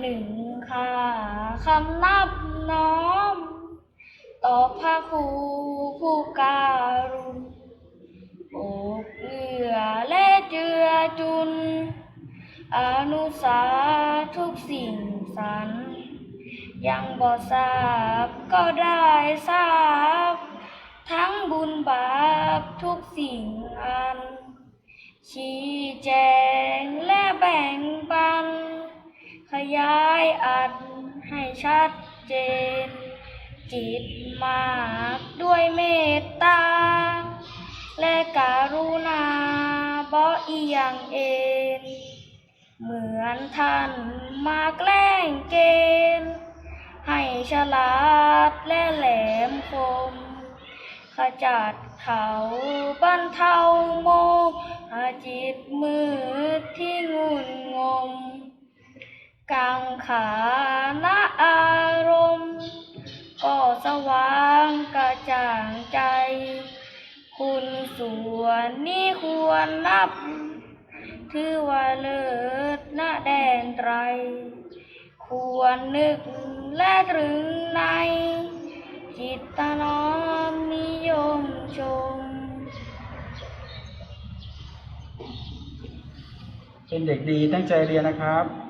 หนึ่งค่าคำนับน้อม ต่อพระครูผู้การุณโอบเอื้อและเจือจุน อนุสาทุกสิ่งสรรยังบ่ทราบก็ได้ทราบ ทั้งบุญบาปทุกสิ่งอันชี้แจง ย้ายอัดให้ชัดเจน จิตมากด้วยเมตตา และการุณาบ่อียงเองเหมือนท่านมาแกล้งเกณฑ์ให้ฉลาดและแหลมคม ขจัดเขาบรรเทาโมหจิตมืดที่งุนงม กังขานะอารมณ์ ก็สว่างกระจ่างใจ คุณส่วนนี้ควรนับ ถือว่าเลิศนะแดนไตร ควรนึกและตรึงใน จิตตน้อมนิยมชม เป็นเด็กดีตั้งใจเรียนนะครับ